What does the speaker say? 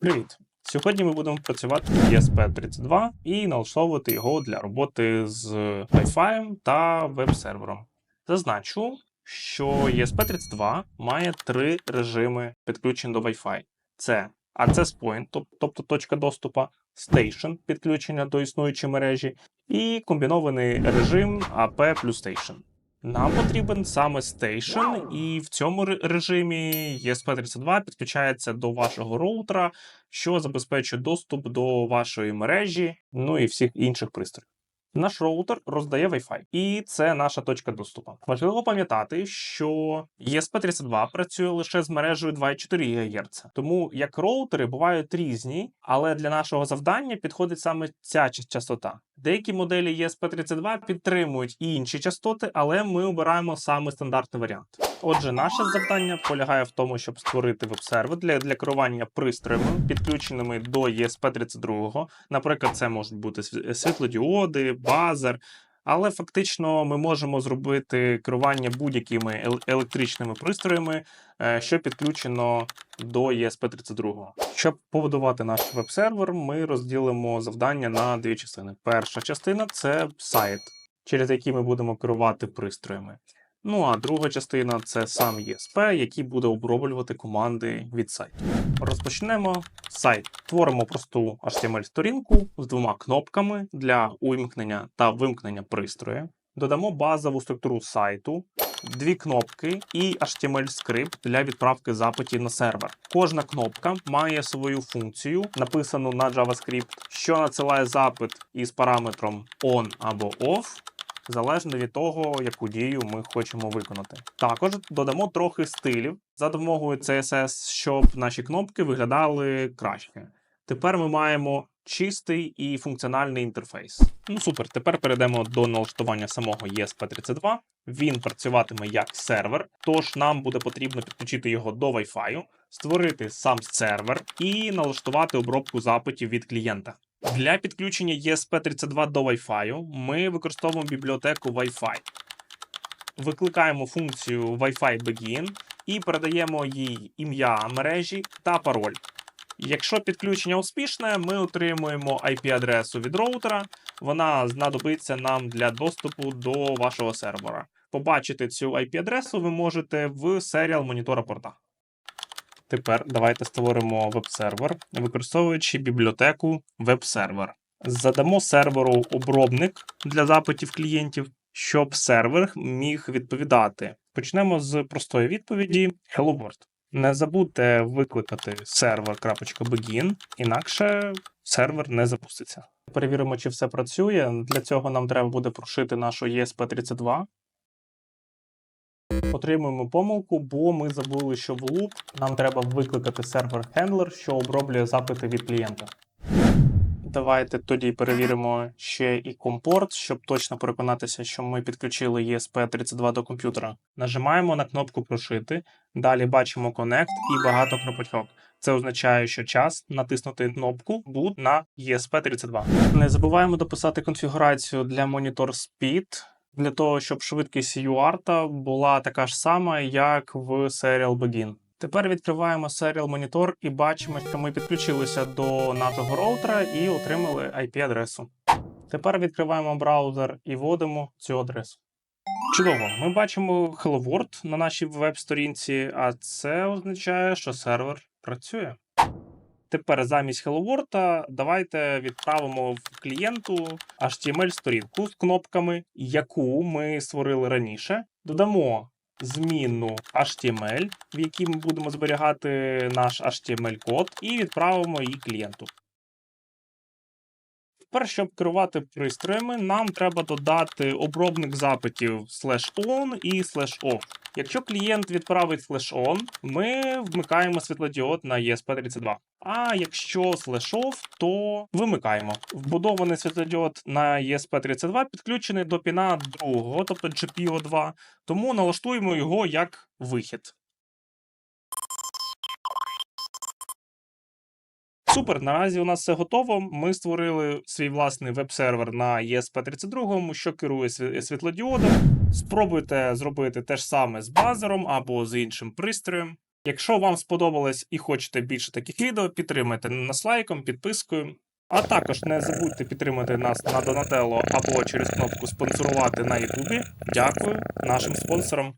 Привіт! Сьогодні ми будемо працювати в ESP32 і налаштовувати його для роботи з Wi-Fi та веб-сервером. Зазначу, що ESP32 має три режими підключення до Wi-Fi: це Access Point, тобто точка доступу, Station підключення до існуючої мережі, і комбінований режим AP плюс Station. Нам потрібен саме Station, і в цьому режимі ESP32 підключається до вашого роутера, що забезпечує доступ до вашої мережі, ну і всіх інших пристроїв. Наш роутер роздає Wi-Fi, і це наша точка доступу. Важливо пам'ятати, що ESP32 працює лише з мережею 2,4 ГГц. Тому як роутери бувають різні, але для нашого завдання підходить саме ця частота. Деякі моделі ESP32 підтримують і інші частоти, але ми обираємо саме стандартний варіант. Отже, наше завдання полягає в тому, щоб створити веб-сервер для, для керування пристроями, підключеними до ESP32. Наприклад, це можуть бути світлодіоди, базер. Але фактично ми можемо зробити керування будь-якими ел- електричними пристроями, е, що підключено до ESP32. Щоб побудувати наш веб-сервер, ми розділимо завдання на дві частини. Перша частина це сайт, через який ми будемо керувати пристроями. Ну а друга частина це сам ESP, який буде оброблювати команди від сайту. Розпочнемо сайт. Творимо просту HTML-сторінку з двома кнопками для увімкнення та вимкнення пристрою. Додамо базову структуру сайту, дві кнопки і HTML-скрипт для відправки запитів на сервер. Кожна кнопка має свою функцію, написану на JavaScript, що надсилає запит із параметром on або off залежно від того, яку дію ми хочемо виконати. Також додамо трохи стилів за допомогою CSS, щоб наші кнопки виглядали краще. Тепер ми маємо чистий і функціональний інтерфейс. Ну супер, тепер перейдемо до налаштування самого ESP32. Він працюватиме як сервер, тож нам буде потрібно підключити його до Wi-Fi, створити сам сервер і налаштувати обробку запитів від клієнта. Для підключення ESP32 до Wi-Fi ми використовуємо бібліотеку Wi-Fi. Викликаємо функцію Wi-Fi Begin і передаємо їй ім'я мережі та пароль. Якщо підключення успішне, ми отримуємо IP-адресу від роутера. Вона знадобиться нам для доступу до вашого сервера. Побачити цю IP-адресу ви можете в серіал монітора порта. Тепер давайте створимо веб-сервер, використовуючи бібліотеку веб-сервер. Задамо серверу обробник для запитів клієнтів, щоб сервер міг відповідати. Почнемо з простої відповіді Hello World. Не забудьте викликати server.begin, інакше сервер не запуститься. Перевіримо, чи все працює. Для цього нам треба буде прошити нашу ESP32. Отримуємо помилку, бо ми забули, що в loop нам треба викликати сервер handler, що оброблює запити від клієнта. Давайте тоді перевіримо ще і компорт, щоб точно переконатися, що ми підключили ESP32 до комп'ютера. Нажимаємо на кнопку Прошити, далі бачимо Connect і багато кнопочок. Це означає, що час натиснути кнопку Boot на ESP32. Не забуваємо дописати конфігурацію для Monitor Speed, для того, щоб швидкість UART була така ж сама, як в Serial Begin. Тепер відкриваємо Serial Monitor і бачимо, що ми підключилися до нашого роутера і отримали IP-адресу. Тепер відкриваємо браузер і вводимо цю адресу. Чудово, ми бачимо Hello World на нашій веб-сторінці, а це означає, що сервер працює. Тепер замість Hello World давайте відправимо в клієнту HTML-сторінку з кнопками, яку ми створили раніше. Додамо змінну HTML, в якій ми будемо зберігати наш HTML-код, і відправимо її клієнту. Тепер, щоб керувати пристроями, нам треба додати обробник запитів slash on і slash off. Якщо клієнт відправить on, ми вмикаємо світлодіод на ESP32. А якщо off, то вимикаємо. Вбудований світлодіод на ESP32 підключений до піна другого, тобто GPO2, тому налаштуємо його як вихід. Супер, наразі у нас все готово. Ми створили свій власний веб-сервер на ESP32, що керує світлодіодом. Спробуйте зробити те ж саме з базером або з іншим пристроєм. Якщо вам сподобалось і хочете більше таких відео, підтримайте нас лайком, підпискою. А також не забудьте підтримати нас на Донателло або через кнопку спонсорувати на Ютубі. Дякую нашим спонсорам.